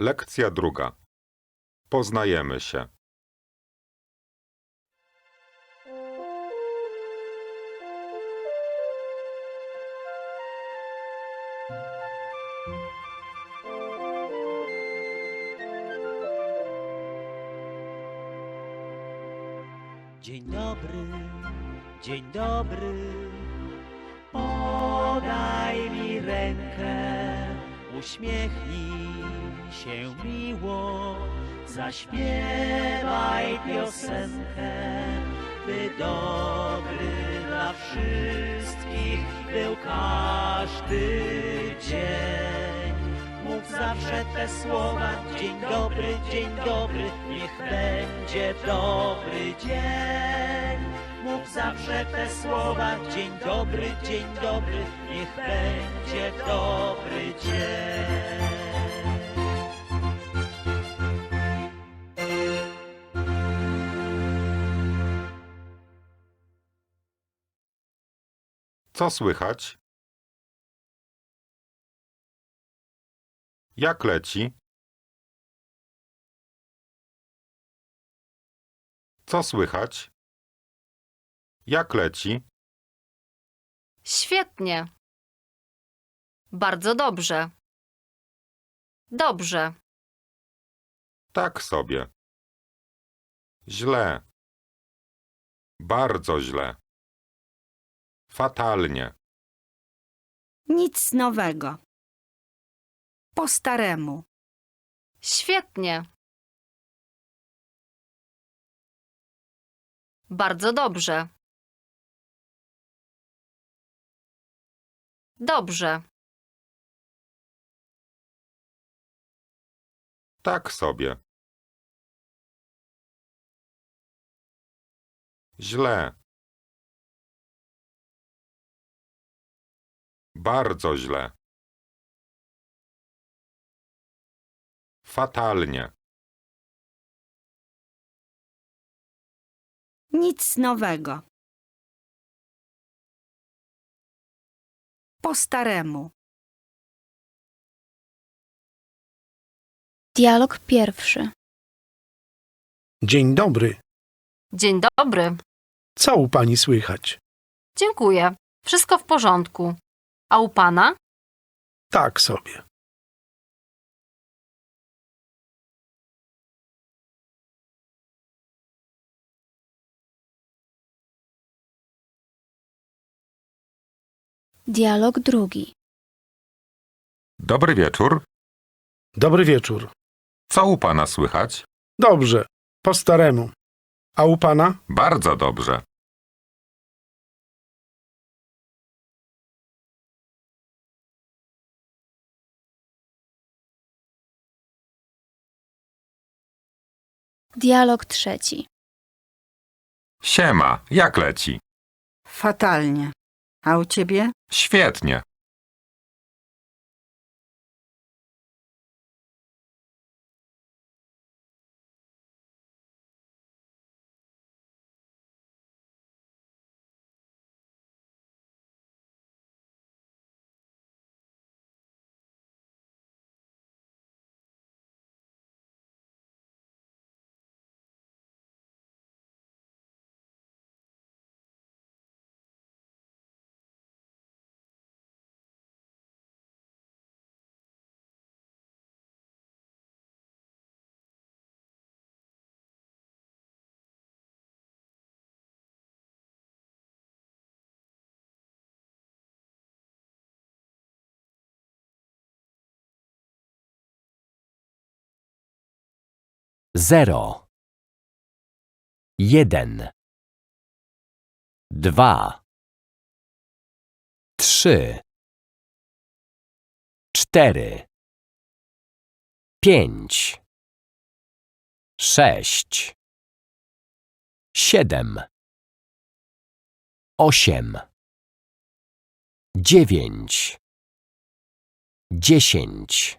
Lekcja druga. Poznajemy się. Dzień dobry, dzień dobry. Podaj mi rękę, uśmiechnij się miło, zaśpiewaj piosenkę, by dobry dla wszystkich był każdy dzień. Mów zawsze te słowa, dzień dobry, dzień dobry, niech będzie dobry dzień. Mów zawsze te słowa, dzień dobry, dzień dobry, niech będzie dobry dzień. Co słychać? Jak leci? Co słychać? Jak leci? Świetnie. Bardzo dobrze. Dobrze. Tak sobie. Źle. Bardzo źle. Fatalnie. Nic nowego. Po staremu. Świetnie. Bardzo dobrze. Dobrze. Tak sobie. Źle. Bardzo źle. Fatalnie. Nic nowego. Po staremu. Dialog pierwszy. Dzień dobry. Dzień dobry. Co u pani słychać? Dziękuję. Wszystko w porządku. A u pana? Tak sobie. Dialog drugi. Dobry wieczór. Dobry wieczór. Co u pana słychać? Dobrze. Po staremu. A u pana? Bardzo dobrze. Dialog trzeci. Siema, jak leci? Fatalnie. A u ciebie? Świetnie. Zero, jeden, dwa, trzy, cztery, pięć, sześć, siedem, osiem, dziewięć, dziesięć,